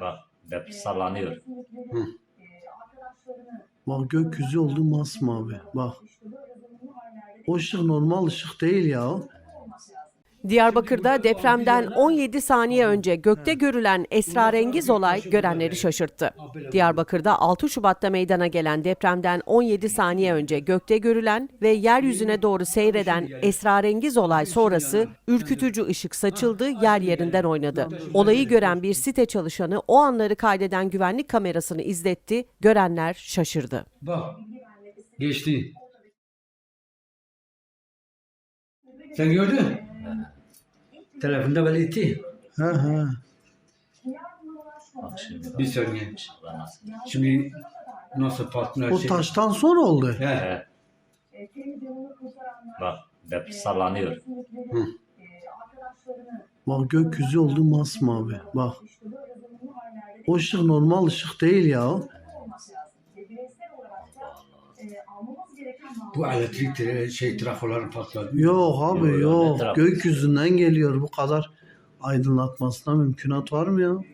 Bak dep sallanıyor. Bak gökyüzü oldu masmavi. Bak. O ışık normal ışık değil ya. Diyarbakır'da depremden 17 saniye önce gökte görülen esrarengiz olay görenleri şaşırttı. Diyarbakır'da 6 Şubat'ta meydana gelen depremden 17 saniye önce gökte görülen ve yeryüzüne doğru seyreden esrarengiz olay sonrası ürkütücü ışık saçıldı, yer yerinden oynadı. Olayı gören bir site çalışanı o anları kaydeden güvenlik kamerasını izletti, görenler şaşırdı. Bak. Geçti. Sen gördün? Telefonda böyle itti. He he. Bak şimdi. Bir saniye. Şimdi nasıl patlar O şey. taştan sonra oldu. He. He. Bak dep sallanıyor. Bak gökyüzü oldu masmavi. Bak. O ışık normal ışık değil ya. Bu elektrik şey trafoları patladı. Yok abi Yok, yok. Gökyüzünden geliyor bu kadar aydınlatmasına mümkünat var mı ya?